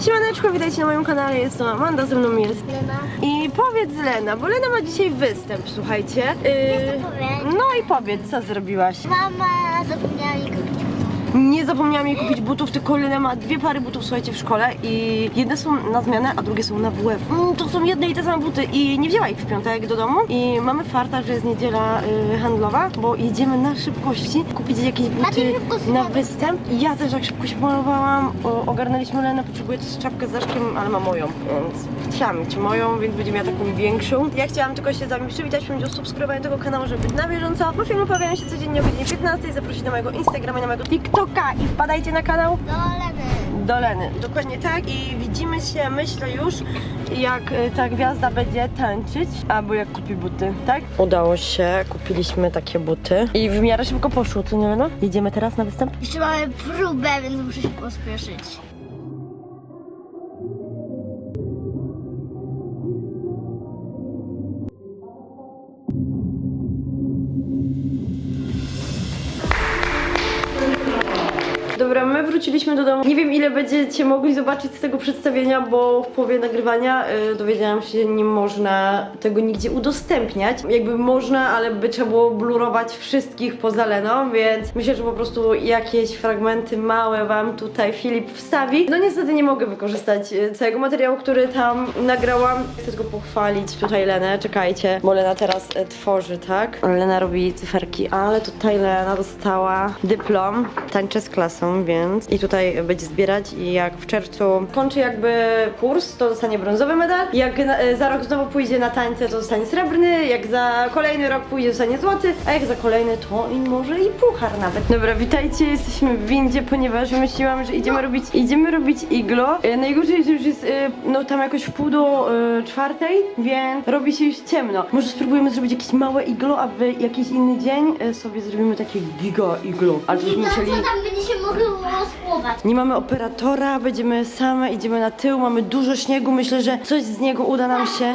Siemaneczko, witajcie na moim kanale, jestem Amanda, ze mną jest Lena. I powiedz Lena, bo Lena ma dzisiaj występ, słuchajcie Yy? No i powiedz, co zrobiłaś? Mama zapomniała mi kupić. Nie zapomniałam jej kupić butów, tylko Lena ma dwie pary butów, słuchajcie, w szkole i jedne są na zmianę, a drugie są na WF. Mm, to są jedne i te same buty i nie wzięła ich w piątek do domu. I mamy farta, że jest niedziela y, handlowa, bo jedziemy na szybkości kupić jakieś buty na występ. I ja też jak szybko się malowałam, o, ogarnęliśmy Lenę, potrzebuję też czapkę z zaszkiem, ale ma moją, więc chciałam mieć moją, więc będzie miała taką większą. Ja chciałam tylko się z wami przywitać, powiedzieć o subskrybowaniu tego kanału, żeby być na bieżąco, bo filmy pojawiają się codziennie o godzinie 15, zaprosić na mojego Instagrama i na mojego TikToka i wpadajcie na kanał Do Leny. do Leny. Dokładnie tak i widzimy się, myślę już, jak y, ta gwiazda będzie tańczyć, albo jak kupi buty, tak? Udało się, kupiliśmy takie buty i w miarę szybko poszło, co nie Lena? Jedziemy teraz na występ? Jeszcze mamy próbę, więc muszę się pospieszyć. Wróciliśmy do domu. Nie wiem ile będziecie mogli zobaczyć z tego przedstawienia, bo w połowie nagrywania y, dowiedziałam się, że nie można tego nigdzie udostępniać. Jakby można, ale by trzeba było blurować wszystkich poza Leną, więc myślę, że po prostu jakieś fragmenty małe wam tutaj Filip wstawi. No niestety nie mogę wykorzystać y, całego materiału, który tam nagrałam. Chcę tylko pochwalić tutaj Lenę, czekajcie, bo Lena teraz y, tworzy, tak? Lena robi cyferki, ale tutaj Lena dostała dyplom, tańczę z klasą, więc i tutaj będzie zbierać i jak w czerwcu kończy jakby kurs, to dostanie brązowy medal. Jak na, e, za rok znowu pójdzie na tańce, to dostanie srebrny, jak za kolejny rok pójdzie, dostanie złoty, a jak za kolejny, to i może i puchar nawet. Dobra, witajcie, jesteśmy w windzie, ponieważ myślałam, że idziemy robić, idziemy robić iglo. E, Najgorzej, że już jest e, no tam jakoś w pół do e, czwartej, więc robi się już ciemno. Może spróbujemy zrobić jakieś małe iglo, a w jakiś inny dzień e, sobie zrobimy takie giga iglo. Ale to No musieli... co tam będzie się mogło rozpływać? Nie mamy operatora, będziemy same, idziemy na tył, mamy dużo śniegu, myślę, że coś z niego uda nam się. Ja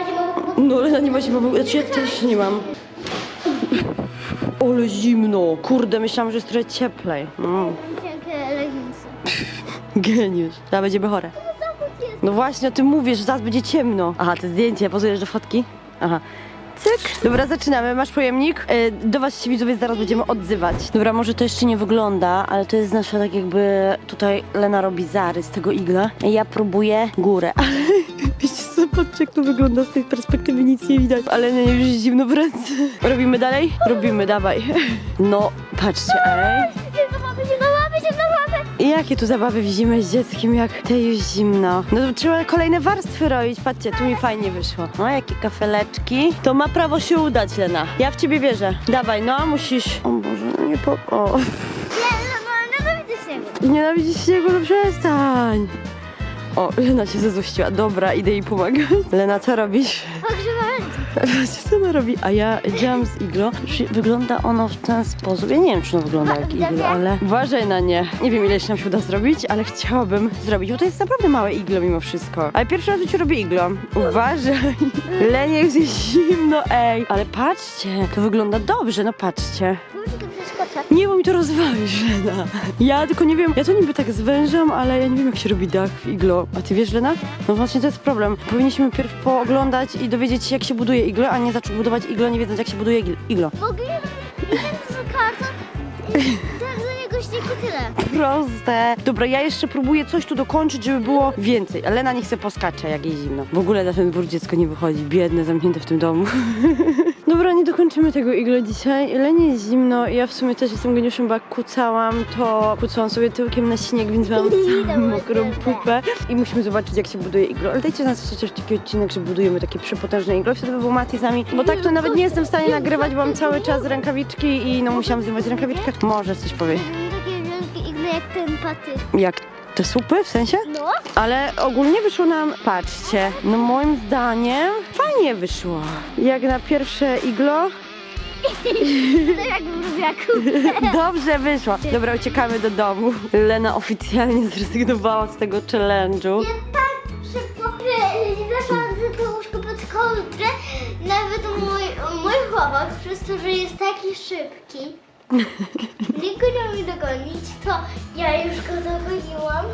nie mam No ale nie ma się mowy, znaczy ja też nie mam. Ole zimno, kurde, myślałam, że jest trochę cieplej. Leginsy. Geniusz, teraz będziemy chore. No właśnie, o tym mówię, że zaraz będzie ciemno. Aha, te zdjęcie, pozujesz do fotki? Aha. Dobra, zaczynamy. Masz pojemnik? E, Do was się widzowie zaraz będziemy odzywać. Dobra, może to jeszcze nie wygląda, ale to jest nasza tak jakby tutaj Lena robi zarys tego igla. Ja próbuję górę, ale wiecie co, patrzcie jak to wygląda z tej perspektywy, nic nie widać. Ale nie, już jest zimno w ręce. Robimy dalej? Robimy, dawaj. No, patrzcie, ej. Się zabawy, się zabawy, się zabawy. I jakie tu zabawy widzimy z dzieckiem, jak te już zimno. No to trzeba kolejne warstwy robić. Patrzcie, tu mi fajnie wyszło. No, jakie kafeleczki. To ma prawo się udać, Lena. Ja w ciebie wierzę. Dawaj, no, musisz... O Boże, no nie po... O. Nienawidzisz śniegu, no przestań. O, Lena się zazuściła. Dobra, idę jej pomagać. Lena, co robisz? Patrzcie, co ona robi? A ja działam z iglo. Wygląda ono w ten sposób. Ja nie wiem, czy ono wygląda jak iglo, ale uważaj na nie. Nie wiem, ile jeszcze nam się uda zrobić, ale chciałabym zrobić, bo to jest naprawdę małe iglo mimo wszystko. Ale pierwszy raz w życiu robię iglo. Uważaj. Lenie już jest zimno, ej. Ale patrzcie, to wygląda dobrze, no patrzcie. Nie, bo mi to rozwalisz, Lena. Ja tylko nie wiem, ja to niby tak zwężam, ale ja nie wiem, jak się robi dach w iglo. A ty wiesz, Lena? No właśnie to jest problem. Powinniśmy pierw pooglądać i dowiedzieć się, jak się buduje iglo, a nie zacząć budować iglo, nie wiedząc, jak się buduje igl- iglo. Mogę jeden z karton i tak do niego śniegu tyle. Proste. Dobra, ja jeszcze próbuję coś tu dokończyć, żeby było więcej. Lena nie chce poskacze, jak jej zimno. W ogóle na ten dwór dziecko nie wychodzi. Biedne, zamknięte w tym domu. Dobra, nie dokończymy tego iglo dzisiaj. Lenie jest zimno. Ja w sumie też jestem geniuszem, bo jak kucałam, to kucałam sobie tyłkiem na śnieg, więc mam mokrą pupę. I musimy zobaczyć, jak się buduje iglo. Ale dajcie nas chociaż taki odcinek, że budujemy takie przepotężne iglo. Wtedy by był Mati z nami. Bo tak to nawet nie jestem w stanie nagrywać, bo mam cały czas rękawiczki i no musiałam zdjąć rękawiczkę. Może coś powie. Takie wielkie igły jak ten paty. Jak te supy w sensie? No. Ale ogólnie wyszło nam, patrzcie, no moim zdaniem fajnie wyszło. Jak na pierwsze iglo, To dobrze wyszło. Dobra, uciekamy do domu. Lena oficjalnie zrezygnowała z tego challenge'u. Ja tak szybko że weszłam za to łóżko pod kołdrę, nawet mój, mój chłopak, przez to, że jest taki szybki, Nikt go nie mi dogonić, to ja już go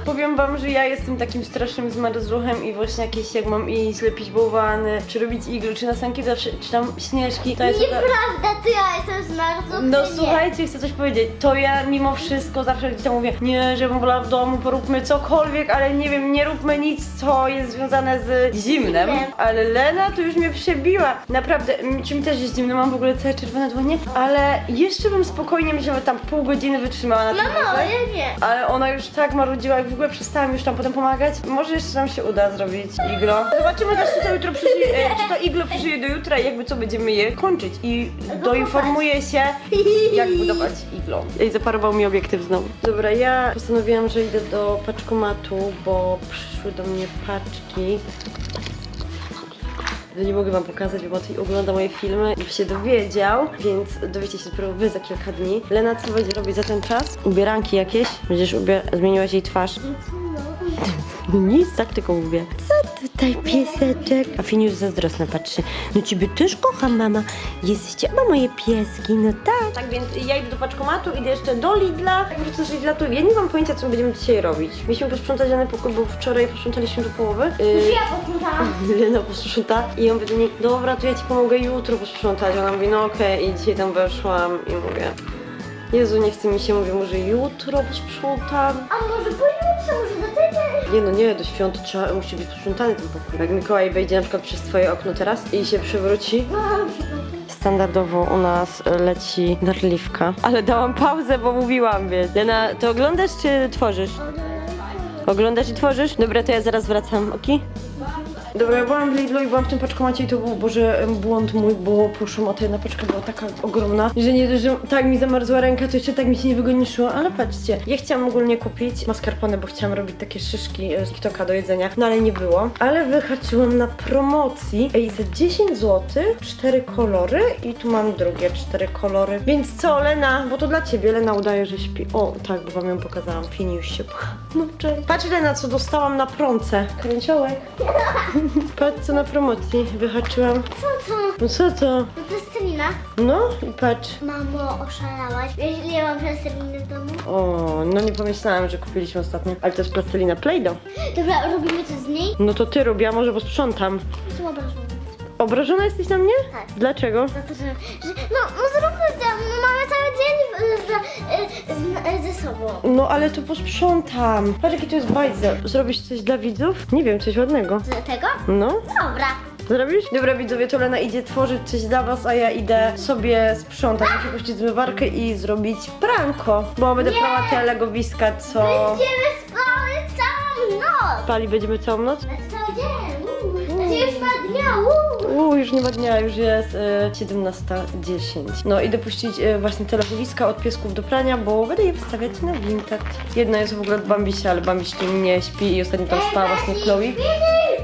Powiem wam, że ja jestem takim strasznym zmarzluchem i właśnie jakieś jak mam iść, lepić bałwany, czy robić igły, czy na sanki zawsze, czy tam śnieżki, to jest... Nieprawda, ty ja jestem z No słuchajcie, chcę coś powiedzieć. To ja mimo wszystko zawsze gdzieś tam mówię, nie, żebym wolała w domu, poróbmy cokolwiek, ale nie wiem, nie róbmy nic, co jest związane z zimnem. Zimnem. Ale Lena to już mnie przebiła. Naprawdę, m, czym też jest zimno, mam w ogóle całe czerwone dłonie, ale jeszcze bym spokojnie że tam pół godziny wytrzymała na tym Mamo, wózek. ja nie. Ale ona już tak marudziła i w ogóle przestałam już tam potem pomagać. Może jeszcze nam się uda zrobić iglo. Zobaczymy też, czy to jutro przeżyje, e, czy to iglo przeżyje do jutra i jakby co będziemy je kończyć. I doinformuję się, jak budować iglo. I zaparował mi obiektyw znowu. Dobra, ja postanowiłam, że idę do paczkomatu, bo przyszły do mnie paczki. Ja nie mogę wam pokazać, bo Matej ogląda moje filmy i się dowiedział, więc dowiecie się dopiero wy za kilka dni. Lena, co będzie robić za ten czas? Ubieranki jakieś? Będziesz ubie... zmieniłaś jej twarz? No nic, tak tylko mówię. Co tutaj pieseczek? A Finiusz zazdrosna patrzy. No ciebie też kocham, mama. Jesteście oba moje pieski, no tak. Tak więc ja idę do paczkomatu, idę jeszcze do Lidla. Jak wrócę z Lidla, to ja nie mam pojęcia, co będziemy dzisiaj robić. Mieliśmy posprzątać dany pokój, bo wczoraj posprzątaliśmy do połowy. Yy, Już ja posprzątałam. Lena posprząta i on mówi do niej, dobra, to ja ci pomogę jutro posprzątać. Ona mówi, no okej, i dzisiaj tam weszłam i mówię, Jezu, nie chce mi się, mówię, może jutro posprzątam. A może pojutrze, może do tydzień? Nie no, nie, do świąt trzeba, musi być posprzątany ten pokój. Jak Mikołaj wejdzie na przykład przez twoje okno teraz i się przewróci, Mam się Standardowo u nas leci narliwka. Ale dałam pauzę, bo mówiłam, wiesz. Lena, to oglądasz czy tworzysz? Oglądasz i tworzysz? Dobra, to ja zaraz wracam, ok? Dobra, ja byłam w Lidlu i byłam w tym paczkomacie i to był, Boże, błąd mój, bo poszłam, a ta jedna paczka była taka ogromna, że nie dość, że tak mi zamarzła ręka, to jeszcze tak mi się nie wygoniczyło, ale patrzcie, ja chciałam ogólnie kupić mascarpone, bo chciałam robić takie szyszki e, z TikToka do jedzenia, no ale nie było, ale wyhaczyłam na promocji, ej, za 10 zł, cztery kolory i tu mam drugie cztery kolory, więc co, Lena, bo to dla ciebie, Lena udaje, że śpi, o, tak, bo wam ją pokazałam, Fini już się, no cześć. Patrz Lena, co dostałam na prące, kręciołek. Patrz co na promocji wyhaczyłam. Co to? No co to? No to jest celina. No i patrz. Mamo, oszalałaś. Wiesz, ile ja mam plastelinę w domu? O, no nie pomyślałam, że kupiliśmy ostatnio. Ale to jest plastelina Play-Doh. Dobra, robimy coś z niej? No to ty rób, ja może posprzątam. Jestem obrażona. Obrażona jesteś na mnie? Tak. Dlaczego? Za to, że, że no, no zróbmy to, no No ale to posprzątam. Patrz jaki to jest bajzel. Zrobisz coś dla widzów? Nie wiem, coś ładnego. Z tego? No, Dobra. zrobisz? Dobra widzowie, to Lena idzie tworzyć coś dla was, a ja idę sobie sprzątać, muszę puścić zmywarkę i zrobić pranko. Bo będę Nie! prała te legowiska, co... Będziemy spały całą noc. Pali będziemy całą noc? Cały dzień. Już ma dnia. uuu. Uuu, już nie ma dnia, już jest e, 17.10. No idę puścić e, właśnie te legowiska od piesków do prania, bo będę je wystawiać na Vinted. Jedna jest w ogóle od Bambisia, ale Bambiś tu nie śpi i ostatnio tam spała właśnie Chloe.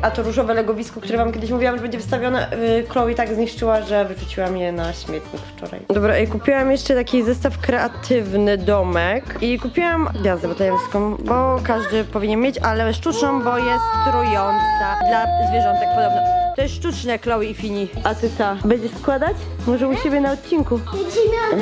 A to różowe legowisko, które wam kiedyś mówiłam, że będzie wystawione, y, Chloe tak zniszczyła, że wyrzuciłam je na śmietnik wczoraj. Dobra, i kupiłam jeszcze taki zestaw kreatywny domek i kupiłam gwiazdę batajemską, bo każdy powinien mieć, ale sztuczną, bo jest trująca dla zwierzątek podobno. To jest sztuczne, Chloe i Fini. A ty co? Będziesz składać? Może u siebie na odcinku? Dzisiaj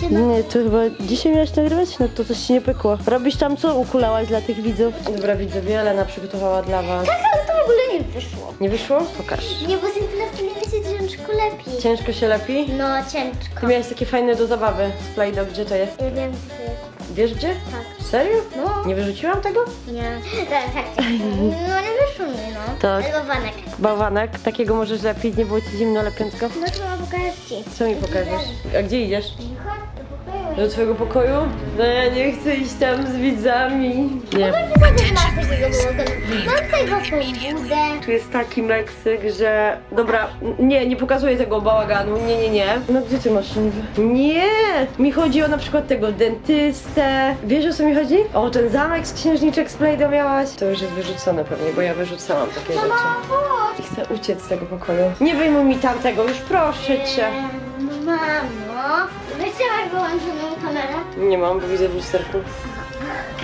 cię. No. Nie, to chyba dzisiaj miałaś nagrywać? No to coś ci nie pykło. Robisz tam co? Ukulałaś dla tych widzów? Dobra, widzowie, Lena przygotowała dla was. Tak, ale to w ogóle nie wyszło. Nie wyszło? Pokaż. Nie, bo z tym plastikiem się ciężko lepi. Ciężko się lepi? No, ciężko. Ty miałeś takie fajne do zabawy z Play-Doh, gdzie to jest? Ja wiem, co to jest. Wiesz gdzie? Tak. Serio? No. Nie wyrzuciłam tego? Nie. Tak, tak. No, nie wyszło mi, no. Tak. Albo wanek. Bałwanek, takiego możesz lepić, nie było ci zimno lepiącko? No to mam pokazać ci. Co mi pokażesz? A gdzie idziesz? Do twojego pokoju? No ja nie chcę iść tam z widzami. Nie. Mam budę. Tu jest taki Meksyk, że... Dobra, nie, nie pokazuję tego bałaganu, nie, nie, nie. No gdzie ty masz niby? Nie! Mi chodzi o na przykład tego dentystę. Wiesz o co mi chodzi? O, ten zamek z księżniczek z Play-Doh miałaś? To już jest wyrzucone pewnie, bo ja wyrzucałam takie rzeczy. Mama, chcę uciec z tego pokoju. Nie wyjmuj mi tamtego, już proszę cię. No. Wiecie, jak wyłączoną kamerę? Nie mam, bo widzę w lusterku.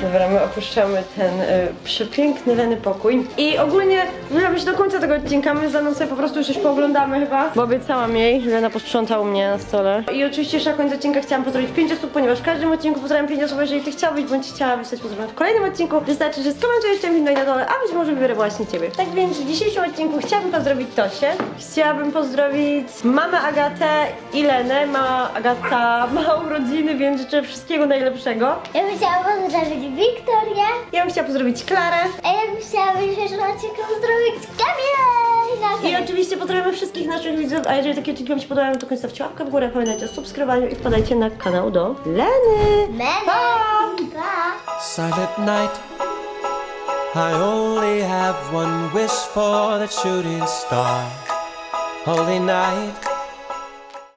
Dobra, my opuszczamy ten y, przepiękny Leny pokój. I ogólnie żeby do końca tego odcinka, my za mną sobie po prostu już coś pooglądamy chyba, bo obiecałam jej, Lena posprząta u mnie na stole. I oczywiście jeszcze na koniec odcinka chciałam pozdrowić 5 osób, ponieważ w każdym odcinku pozdrawiam 5 osób, jeżeli ty chciałbyś, bądź chciała wysłać pozdrowienia w kolejnym odcinku, wystarczy, że skomentujesz ten film na dole, a być może wybiorę właśnie ciebie. Tak więc w dzisiejszym odcinku chciałabym pozdrowić Tosię, chciałabym pozdrowić mamę Agatę i Lenę. Mama Agata ma urodziny, więc życzę wszystkiego najlepszego. Ja bym chciała pozdrowić Wiktorię, Ja bym chciała pozdrowić Klarę. a ja bym chciała w dzisiejszym odcinku pozdrowić Kamilę i oczywiście pozdrawiamy wszystkich naszych widzów, a jeżeli takie odcinki Wam się podobają, to stawcie łapkę w górę, pamiętajcie o subskrybowaniu i wpadajcie na kanał do Leny. Mene. Pa! Pa! Silent night. I only have one wish for that shooting star. Holy night.